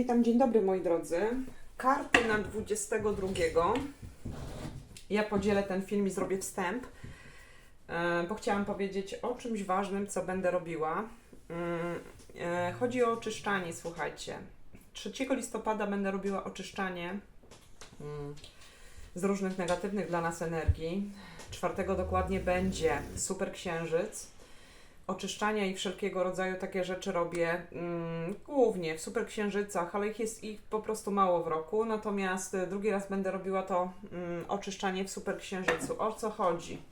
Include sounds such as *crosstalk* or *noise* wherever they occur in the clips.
Witam, dzień dobry moi drodzy. Karty na 22. Ja podzielę ten film i zrobię wstęp, e, bo chciałam powiedzieć o czymś ważnym, co będę robiła. Mm, e, Chodzi o oczyszczanie, słuchajcie. 3 listopada będę robiła oczyszczanie mm, z różnych negatywnych dla nas energii. 4 dokładnie będzie super księżyc oczyszczania i wszelkiego rodzaju takie rzeczy robię mm, głównie w superksiężycach, ale ich jest ich po prostu mało w roku. Natomiast y, drugi raz będę robiła to mm, oczyszczanie w superksiężycu. O co chodzi?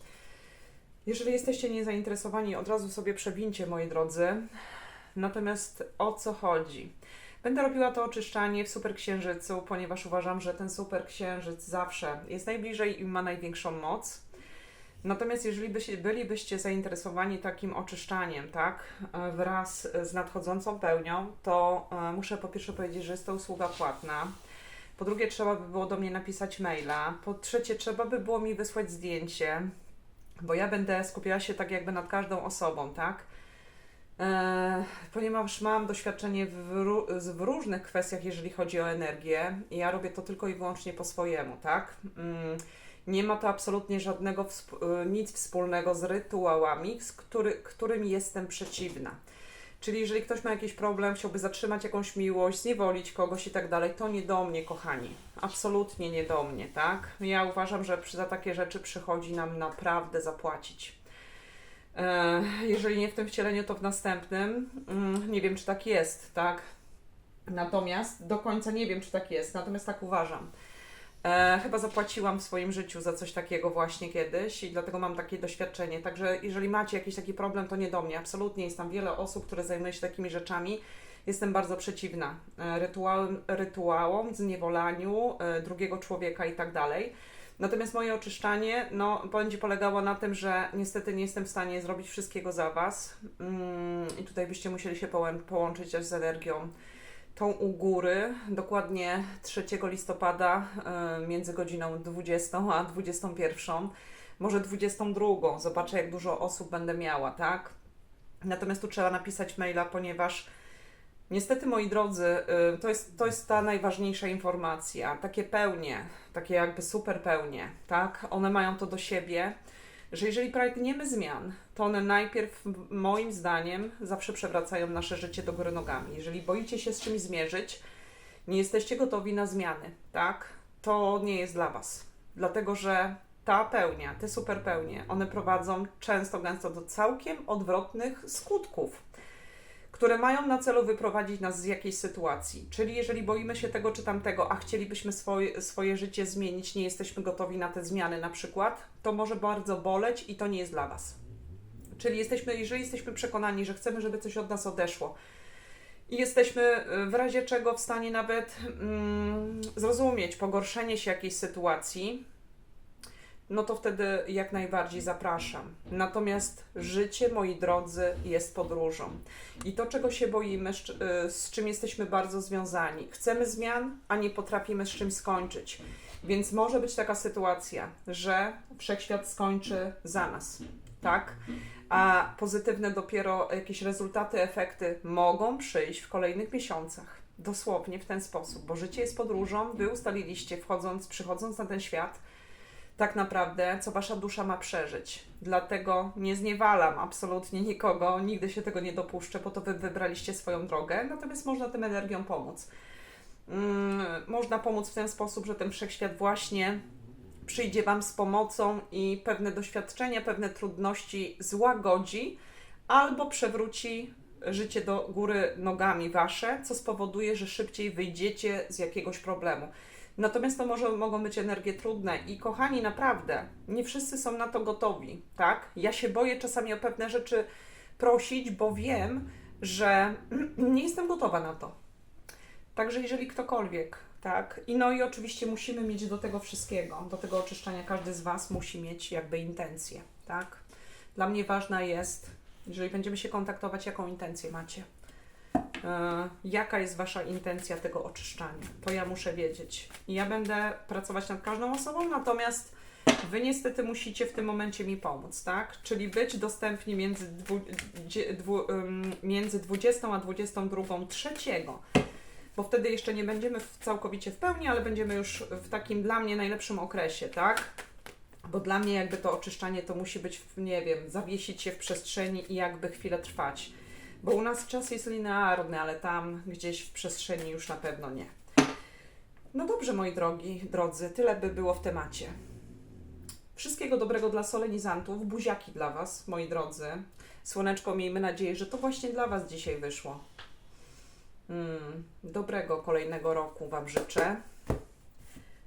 Jeżeli jesteście niezainteresowani, od razu sobie przewincie, moi drodzy. Natomiast o co chodzi? Będę robiła to oczyszczanie w superksiężycu, ponieważ uważam, że ten superksiężyc zawsze jest najbliżej i ma największą moc. Natomiast jeżeli byście, bylibyście zainteresowani takim oczyszczaniem, tak, e, wraz z nadchodzącą pełnią, to e, muszę po pierwsze powiedzieć, że jest to usługa płatna. Po drugie, trzeba by było do mnie napisać maila. Po trzecie, trzeba by było mi wysłać zdjęcie, bo ja będę skupiała się tak jakby nad każdą osobą, tak? E, ponieważ mam doświadczenie w, w różnych kwestiach, jeżeli chodzi o energię, ja robię to tylko i wyłącznie po swojemu, tak? Nie ma to absolutnie żadnego y, nic wspólnego z rytuałami, z który, którym jestem przeciwna. Czyli jeżeli ktoś ma jakiś problem, chciałby zatrzymać jakąś miłość, zniewolić kogoś i tak dalej, to nie do mnie, kochani. Absolutnie nie do mnie, tak? Ja uważam, że za takie rzeczy przychodzi nam naprawdę zapłacić. E, jeżeli nie w tym wcieleniu, to w następnym. Mm, Nie wiem, czy tak jest, tak? Natomiast do końca nie wiem, czy tak jest, natomiast tak uważam. E, chyba zapłaciłam w swoim życiu za coś takiego właśnie kiedyś i dlatego mam takie doświadczenie. Także jeżeli macie jakiś taki problem, to nie do mnie. Absolutnie jest tam wiele osób, które zajmują się takimi rzeczami. Jestem bardzo przeciwna e, rytuałem, rytuałom, zniewolaniu e, drugiego człowieka i tak dalej. Natomiast moje oczyszczanie no, będzie polegało na tym, że niestety nie jestem w stanie zrobić wszystkiego za Was. Mm, I tutaj byście musieli się połączyć też z energią tą u góry, dokładnie 3 listopada e, między godziną 20 a 21, może 22. Zobaczę, jak dużo osób będę miała, tak? Natomiast tu trzeba napisać maila, ponieważ niestety, moi drodzy, y, to jest, to jest ta najważniejsza informacja. Takie pełnie, takie jakby super pełnie, tak? One mają to do siebie, że jeżeli pragniemy zmian, to one najpierw, moim zdaniem, zawsze przewracają nasze życie do góry nogami. Jeżeli boicie się z czymś zmierzyć, nie jesteście gotowi na zmiany, tak? To nie jest dla Was. Dlatego, że ta pełnia, te super pełnie, one prowadzą często, gęsto do całkiem odwrotnych skutków, które mają na celu wyprowadzić nas z jakiejś sytuacji. Czyli jeżeli boimy się tego czy tamtego, a chcielibyśmy swoje, swoje życie zmienić, nie jesteśmy gotowi na te zmiany na przykład, to może bardzo boleć i to nie jest dla Was. Czyli jesteśmy, jeżeli jesteśmy przekonani, że chcemy, żeby coś od nas odeszło, i jesteśmy y, w razie czego w stanie nawet mm, zrozumieć pogorszenie się jakiejś sytuacji, no to wtedy jak najbardziej zapraszam. Natomiast życie, moi drodzy, jest podróżą. I to, czego się boimy, z, y, czym jesteśmy bardzo związani. Chcemy zmian, a nie potrafimy z czymś skończyć. Więc może być taka sytuacja, że wszechświat skończy za nas, tak? A pozytywne dopiero jakieś rezultaty, efekty mogą przyjść w kolejnych miesiącach. Dosłownie w ten sposób, bo życie jest podróżą. Wy ustaliliście, wchodząc, przychodząc na ten świat, tak naprawdę, co wasza dusza ma przeżyć. Dlatego nie zniewalam absolutnie nikogo, nigdy się tego nie dopuszczę, bo to wy wybraliście swoją drogę, natomiast można tym energią pomóc. Mm, można pomóc w ten sposób, że ten wszechświat właśnie przyjdzie wam z pomocą i pewne doświadczenia, pewne trudności złagodzi albo przewróci życie do góry nogami wasze, co spowoduje, że szybciej wyjdziecie z jakiegoś problemu. Natomiast to może, mogą być energie trudne i kochani, naprawdę, nie wszyscy są na to gotowi, tak? Ja się boję czasami o pewne rzeczy prosić, bo wiem, że *clears throat* nie jestem gotowa na to. Także jeżeli ktokolwiek, tak? I no i oczywiście musimy mieć do tego wszystkiego, do tego oczyszczania, każdy z Was musi mieć jakby intencję, tak? Dla mnie ważna jest, jeżeli będziemy się kontaktować, jaką intencję macie. E, jaka jest Wasza intencja tego oczyszczania? To ja muszę wiedzieć. I ja będę pracować nad każdą osobą, natomiast Wy niestety musicie w tym momencie mi pomóc, tak? Czyli być dostępni między, dwu, dwu, między 20 a 22 trzeciego bo wtedy jeszcze nie będziemy w, całkowicie w pełni, ale będziemy już w takim dla mnie najlepszym okresie, tak? Bo dla mnie jakby to oczyszczanie to musi być, nie wiem, zawiesić się w przestrzeni i jakby chwilę trwać. Bo u nas czas jest linearny, ale tam gdzieś w przestrzeni już na pewno nie. No dobrze, moi drogi, drodzy, tyle by było w temacie. Wszystkiego dobrego dla solenizantów, buziaki dla Was, moi drodzy. Słoneczko, miejmy nadzieję, że to właśnie dla Was dzisiaj wyszło. Mm, dobrego kolejnego roku Wam życzę.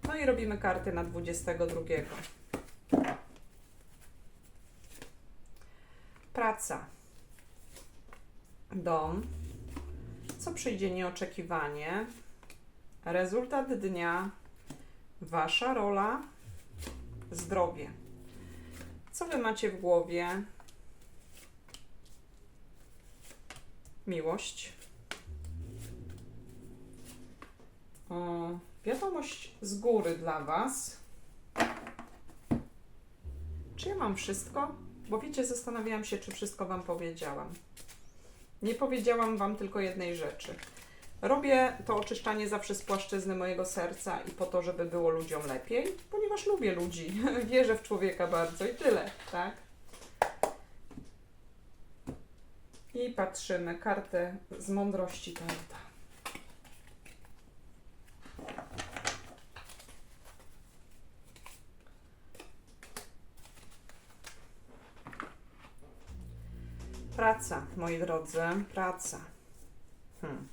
No i robimy karty na 22. Praca. Dom. Co przyjdzie nieoczekiwanie? Rezultat dnia. Wasza rola. Zdrowie. Co Wy macie w głowie? Miłość. O, wiadomość z góry dla Was. Czy ja mam wszystko? Bo wiecie, zastanawiałam się, czy wszystko Wam powiedziałam. Nie powiedziałam Wam tylko jednej rzeczy. Robię to oczyszczanie zawsze z płaszczyzny mojego serca i po to, żeby było ludziom lepiej, ponieważ lubię ludzi, *laughs* wierzę w człowieka bardzo i tyle, tak? I patrzymy kartę z mądrości Tarota. Praca, moi drodzy, praca. Hmm.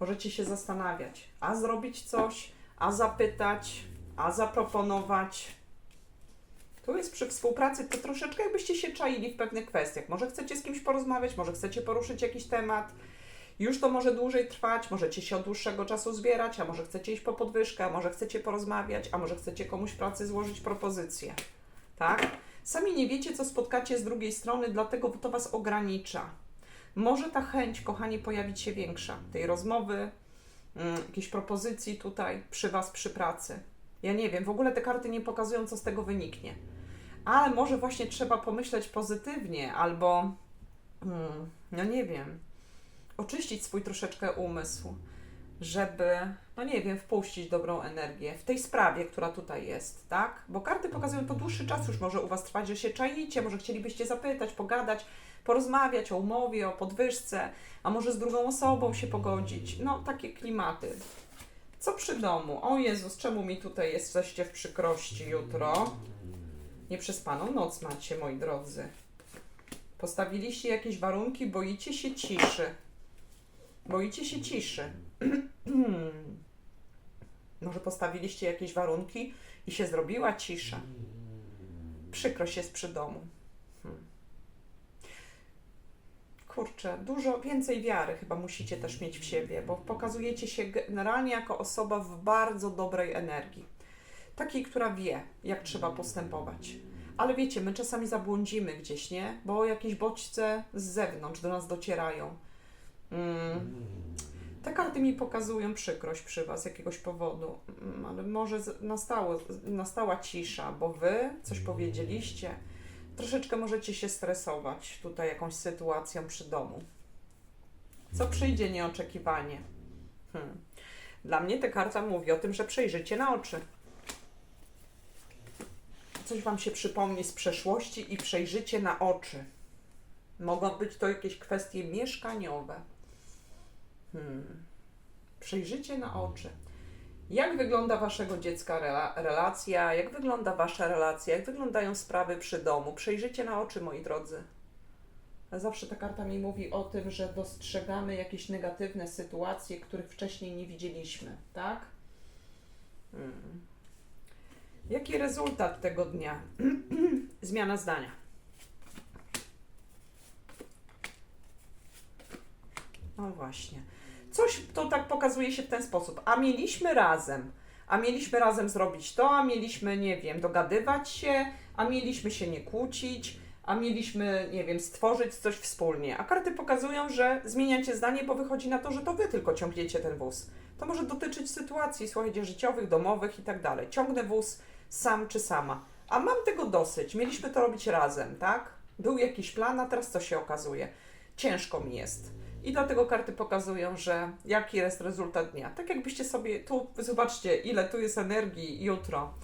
Możecie się zastanawiać, a zrobić coś, a zapytać, a zaproponować. Tu jest przy współpracy to troszeczkę jakbyście się czaili w pewnych kwestiach. Może chcecie z kimś porozmawiać, może chcecie poruszyć jakiś temat. Już to może dłużej trwać, możecie się od dłuższego czasu zbierać, a może chcecie iść po podwyżkę, a może chcecie porozmawiać, a może chcecie komuś pracy złożyć propozycję. Tak? Sami nie wiecie, co spotkacie z drugiej strony, dlatego to Was ogranicza. Może ta chęć, kochani, pojawić się większa tej rozmowy, mm, jakiejś propozycji tutaj przy Was, przy pracy. Ja nie wiem, w ogóle te karty nie pokazują, co z tego wyniknie. Ale może właśnie trzeba pomyśleć pozytywnie, albo, mm, no nie wiem, oczyścić swój troszeczkę umysł, żeby, no nie wiem, wpuścić dobrą energię w tej sprawie, która tutaj jest, tak? Bo karty pokazują, to dłuższy czas już może u Was trwać, że się czaicie, może chcielibyście zapytać, pogadać, porozmawiać o umowie, o podwyżce, a może z drugą osobą się pogodzić. No, takie klimaty. Co przy domu? O Jezus, czemu mi tutaj jesteście w przykrości jutro? Nieprzespaną noc macie, moi drodzy. Postawiliście jakieś warunki, boicie się ciszy. Boicie się ciszy. *clears throat* Może postawiliście jakieś warunki i się zrobiła cisza. Przykrość jest przy domu. Hmm. Kurczę, dużo więcej wiary chyba musicie też mieć w siebie, bo pokazujecie się generalnie jako osoba w bardzo dobrej energii. Takiej, która wie, jak trzeba postępować. Ale wiecie, my czasami zabłądzimy gdzieś, nie? Bo jakieś bodźce z zewnątrz do nas docierają. Mm. Te karty mi pokazują przykrość przy Was z jakiegoś powodu, Mm, ale może nastało, nastała cisza, bo Wy coś powiedzieliście. Troszeczkę możecie się stresować tutaj jakąś sytuacją przy domu. Co przyjdzie nieoczekiwanie? Hmm. Dla mnie ta karta mówi o tym, że przejrzycie na oczy. Coś Wam się przypomni z przeszłości i przejrzycie na oczy. Mogą być to jakieś kwestie mieszkaniowe. Hmm. Przejrzycie na oczy. Jak wygląda Waszego dziecka rela- relacja? Jak wygląda Wasza relacja? Jak wyglądają sprawy przy domu? Przejrzycie na oczy, moi drodzy. Zawsze ta karta mi mówi o tym, że dostrzegamy jakieś negatywne sytuacje, których wcześniej nie widzieliśmy, tak? Hmm. Jaki rezultat tego dnia? *clears throat* Zmiana zdania. No właśnie. Coś to tak pokazuje się w ten sposób. A mieliśmy razem, a mieliśmy razem zrobić to, a mieliśmy, nie wiem, dogadywać się, a mieliśmy się nie kłócić, a mieliśmy, nie wiem, stworzyć coś wspólnie. A karty pokazują, że zmieniacie zdanie, bo wychodzi na to, że to wy tylko ciągniecie ten wóz. To może dotyczyć sytuacji, słuchajcie, życiowych, domowych i tak dalej. Ciągnę wóz sam czy sama. A mam tego dosyć. Mieliśmy to robić razem, tak? Był jakiś plan, a teraz co się okazuje? Ciężko mi jest. I dlatego karty pokazują, że jaki jest rezultat dnia. Tak jakbyście sobie, tu zobaczcie, ile tu jest energii jutro.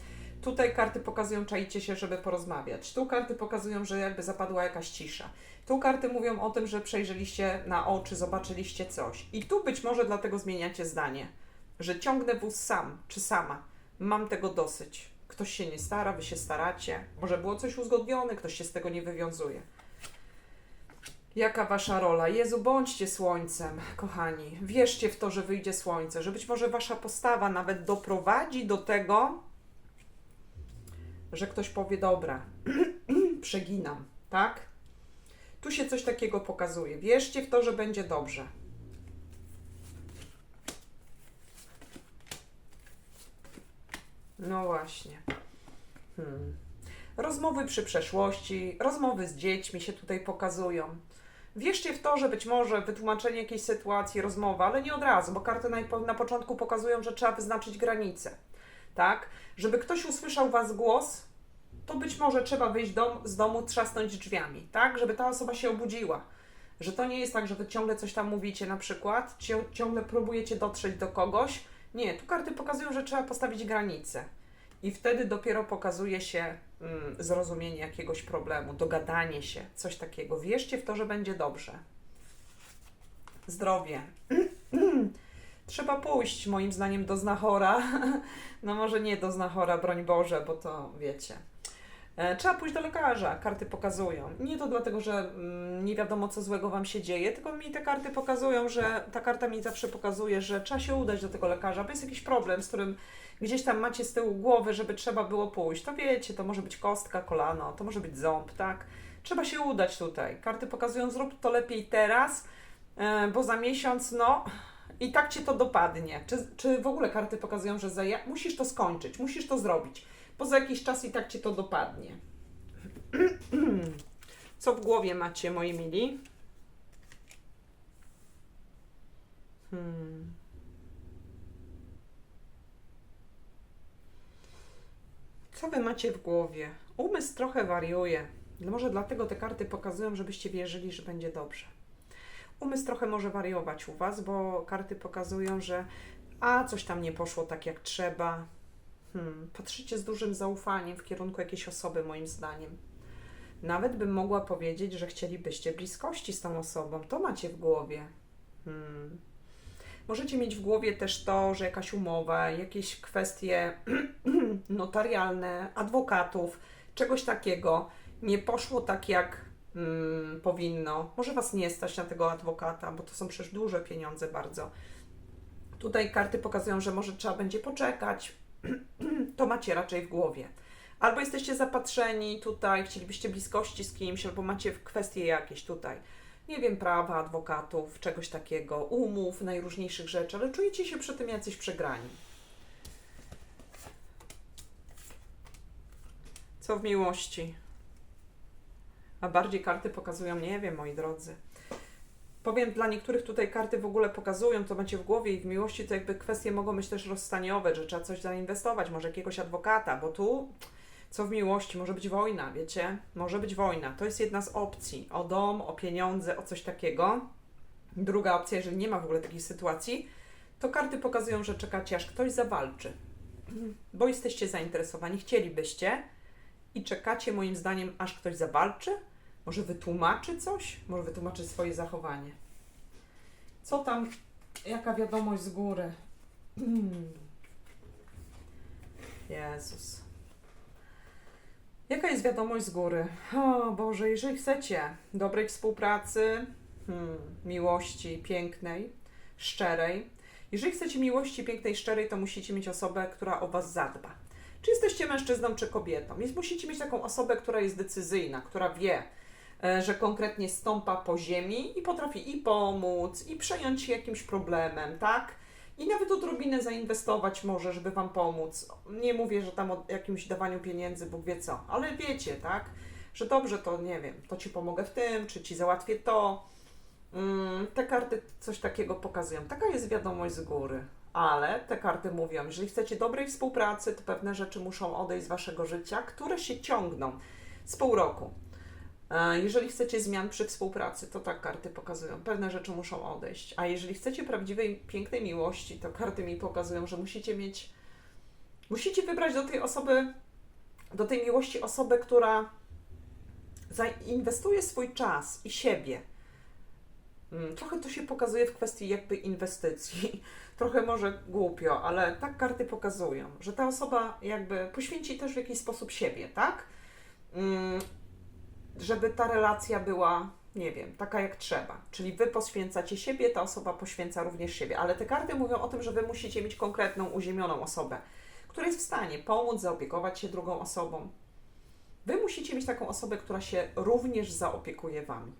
Tutaj karty pokazują, czaicie się, żeby porozmawiać. Tu karty pokazują, że jakby zapadła jakaś cisza. Tu karty mówią o tym, że przejrzeliście na oczy, zobaczyliście coś. I tu być może dlatego zmieniacie zdanie, że ciągnę wóz sam czy sama. Mam tego dosyć. Ktoś się nie stara, wy się staracie. Może było coś uzgodnione, ktoś się z tego nie wywiązuje. Jaka wasza rola? Jezu, bądźcie słońcem, kochani. Wierzcie w to, że wyjdzie słońce, że być może wasza postawa nawet doprowadzi do tego, że ktoś powie: Dobra, *clears throat* przeginam, tak? Tu się coś takiego pokazuje. Wierzcie w to, że będzie dobrze. No właśnie. Hmm. Rozmowy przy przeszłości, rozmowy z dziećmi się tutaj pokazują. Wierzcie w to, że być może wytłumaczenie jakiejś sytuacji, rozmowa, ale nie od razu, bo karty na, na początku pokazują, że trzeba wyznaczyć granice. Tak? Żeby ktoś usłyszał Was głos, to być może trzeba wyjść dom, z domu, trzasnąć drzwiami, tak? Żeby ta osoba się obudziła. Że to nie jest tak, że Wy ciągle coś tam mówicie na przykład, cią- ciągle próbujecie dotrzeć do kogoś. Nie, tu karty pokazują, że trzeba postawić granice. I wtedy dopiero pokazuje się mm, zrozumienie jakiegoś problemu, dogadanie się, coś takiego. Wierzcie w to, że będzie dobrze. Zdrowie. *clears throat* Trzeba pójść, moim zdaniem, do znachora. *laughs* No może nie do znachora, broń Boże, bo to wiecie. E, Trzeba pójść do lekarza, karty pokazują. Nie to dlatego, że mm, nie wiadomo, co złego Wam się dzieje, tylko mi te karty pokazują, że ta karta mi zawsze pokazuje, że trzeba się udać do tego lekarza, bo jest jakiś problem, z którym gdzieś tam macie z tyłu głowy, żeby trzeba było pójść. To wiecie, to może być kostka, kolano, to może być ząb, tak? Trzeba się udać tutaj. Karty pokazują, zrób to lepiej teraz, e, bo za miesiąc, no, i tak cię to dopadnie. Czy, czy w ogóle karty pokazują, że za, musisz to skończyć, musisz to zrobić, bo za jakiś czas i tak cię to dopadnie. *clears throat* Co w głowie macie, moi mili? Hmm. Co wy macie w głowie? Umysł trochę wariuje. Może dlatego te karty pokazują, żebyście wierzyli, że będzie dobrze. Umysł trochę może wariować u Was, bo karty pokazują, że a coś tam nie poszło tak jak trzeba. Hmm, patrzycie z dużym zaufaniem w kierunku jakiejś osoby, moim zdaniem. Nawet bym mogła powiedzieć, że chcielibyście bliskości z tą osobą. To macie w głowie. Hmm. Możecie mieć w głowie też to, że jakaś umowa, jakieś kwestie *clears throat* notarialne, adwokatów, czegoś takiego nie poszło tak, jak mm, powinno. Może Was nie stać na tego adwokata, bo to są przecież duże pieniądze bardzo. Tutaj karty pokazują, że może trzeba będzie poczekać. *clears throat* to macie raczej w głowie. Albo jesteście zapatrzeni tutaj, chcielibyście bliskości z kimś, albo macie kwestie jakieś tutaj. Nie wiem, prawa, adwokatów, czegoś takiego, umów, najróżniejszych rzeczy, ale czujecie się przy tym jacyś przegrani. Co w miłości? A bardziej karty pokazują, nie wiem, moi drodzy. Powiem, dla niektórych tutaj karty w ogóle pokazują, co macie w głowie i w miłości to jakby kwestie mogą być też rozstaniowe, że trzeba coś zainwestować, może jakiegoś adwokata, bo tu co w miłości, może być wojna, wiecie? Może być wojna. To jest jedna z opcji. O dom, o pieniądze, o coś takiego. Druga opcja, jeżeli nie ma w ogóle takiej sytuacji, to karty pokazują, że czekacie, aż ktoś zawalczy. Bo jesteście zainteresowani, chcielibyście i czekacie, moim zdaniem, aż ktoś zawalczy. Może wytłumaczy coś? Może wytłumaczy swoje zachowanie. Co tam? Jaka wiadomość z góry? Jezus. Jaka jest wiadomość z góry? O Boże, jeżeli chcecie dobrej współpracy, hmm, miłości pięknej, szczerej, jeżeli chcecie miłości pięknej, szczerej, to musicie mieć osobę, która o Was zadba. Czy jesteście mężczyzną, czy kobietą? Więc musicie mieć taką osobę, która jest decyzyjna, która wie, że konkretnie stąpa po ziemi i potrafi i pomóc, i przejąć się jakimś problemem, tak? I nawet odrobinę zainwestować może, żeby Wam pomóc. Nie mówię, że tam o jakimś dawaniu pieniędzy, Bóg wie co, ale wiecie, tak? Że dobrze, to nie wiem, to Ci pomogę w tym, czy Ci załatwię to. Mm, te karty coś takiego pokazują. Taka jest wiadomość z góry. Ale te karty mówią, jeżeli chcecie dobrej współpracy, to pewne rzeczy muszą odejść z Waszego życia, które się ciągną z pół roku. E, Jeżeli chcecie zmian przy współpracy, to tak karty pokazują. Pewne rzeczy muszą odejść. A jeżeli chcecie prawdziwej, pięknej miłości, to karty mi pokazują, że musicie mieć. Musicie wybrać do tej osoby, do tej miłości osobę, która zainwestuje swój czas i siebie. Mm, Trochę to się pokazuje w kwestii jakby inwestycji. *laughs* Trochę może głupio, ale tak karty pokazują, że ta osoba jakby poświęci też w jakiś sposób siebie, tak? Żeby ta relacja była, nie wiem, taka jak trzeba. Czyli wy poświęcacie siebie, ta osoba poświęca również siebie. Ale te karty mówią o tym, że wy musicie mieć konkretną, uziemioną osobę, która jest w stanie pomóc, zaopiekować się drugą osobą. Wy musicie mieć taką osobę, która się również zaopiekuje wami.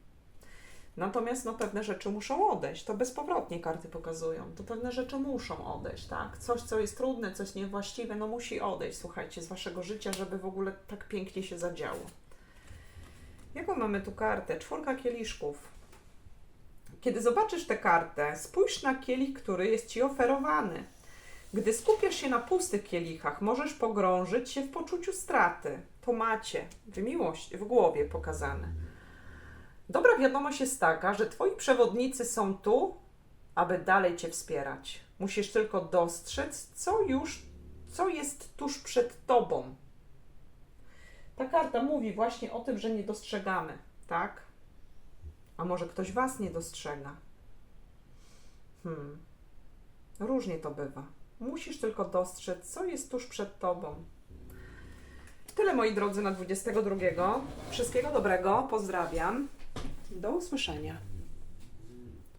Natomiast no, pewne rzeczy muszą odejść. To bezpowrotnie karty pokazują. To pewne rzeczy muszą odejść, tak? Coś, co jest trudne, coś niewłaściwe, no musi odejść, słuchajcie, z waszego życia, żeby w ogóle tak pięknie się zadziało. Jaką mamy tu kartę? Czwórka kieliszków. Kiedy zobaczysz tę kartę, spójrz na kielich, który jest ci oferowany. Gdy skupiasz się na pustych kielichach, możesz pogrążyć się w poczuciu straty. To macie w miłości, w głowie pokazane. Dobra wiadomość jest taka, że twoi przewodnicy są tu, aby dalej cię wspierać. Musisz tylko dostrzec, co już, co jest tuż przed tobą. Ta karta mówi właśnie o tym, że nie dostrzegamy, tak? A może ktoś was nie dostrzega? Hmm. Różnie to bywa. Musisz tylko dostrzec, co jest tuż przed tobą. Tyle moi drodzy na 22. Wszystkiego dobrego, pozdrawiam. Do usłyszenia.